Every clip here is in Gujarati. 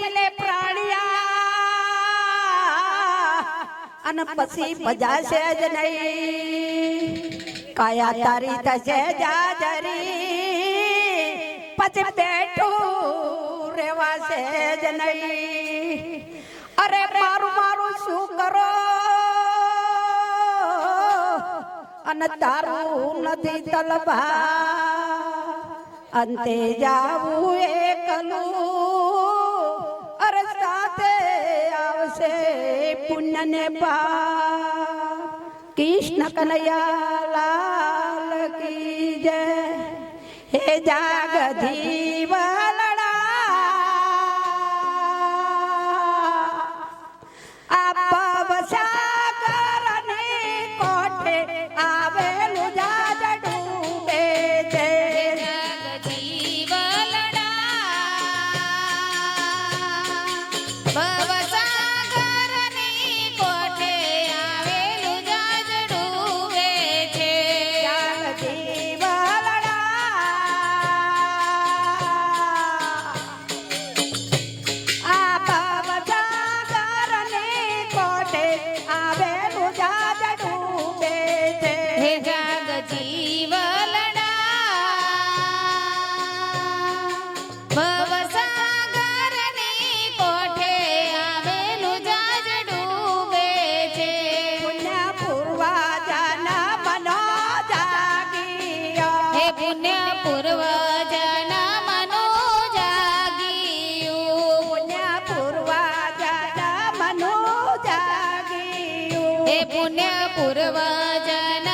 લે પ્રાણિયા. અને પછી બજાશે જ નહીં. કાયા તારી થશે જાજરી. પછી બેઠું રેવાશે જ નહીં. અરે મારું મારું શું કરો? અને તારું નથી તલબા અંતે જાવું એ થશે પુણ્યને પા કૃષ્ણ કનૈયા લાલ કી જય. હે જાગધી पुण्यपूर्वजन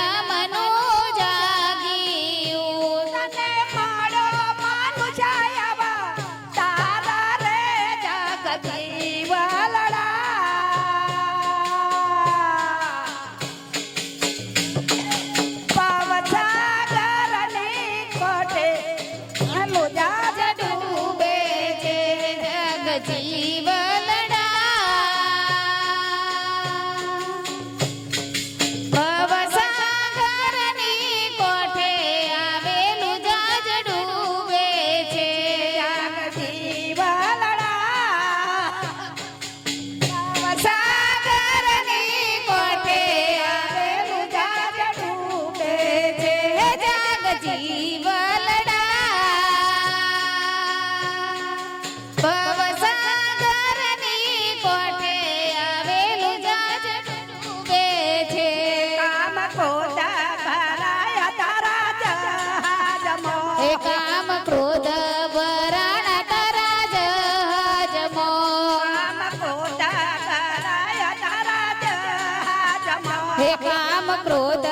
todo.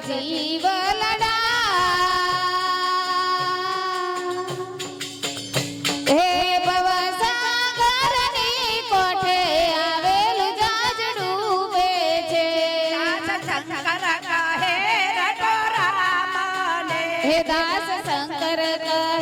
જીવ લડા હે ભવસાગરની કોઠે આવેલું જાજ છે. હે દાસ શંકર કા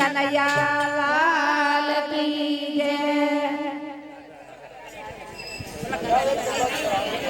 กัญยาลา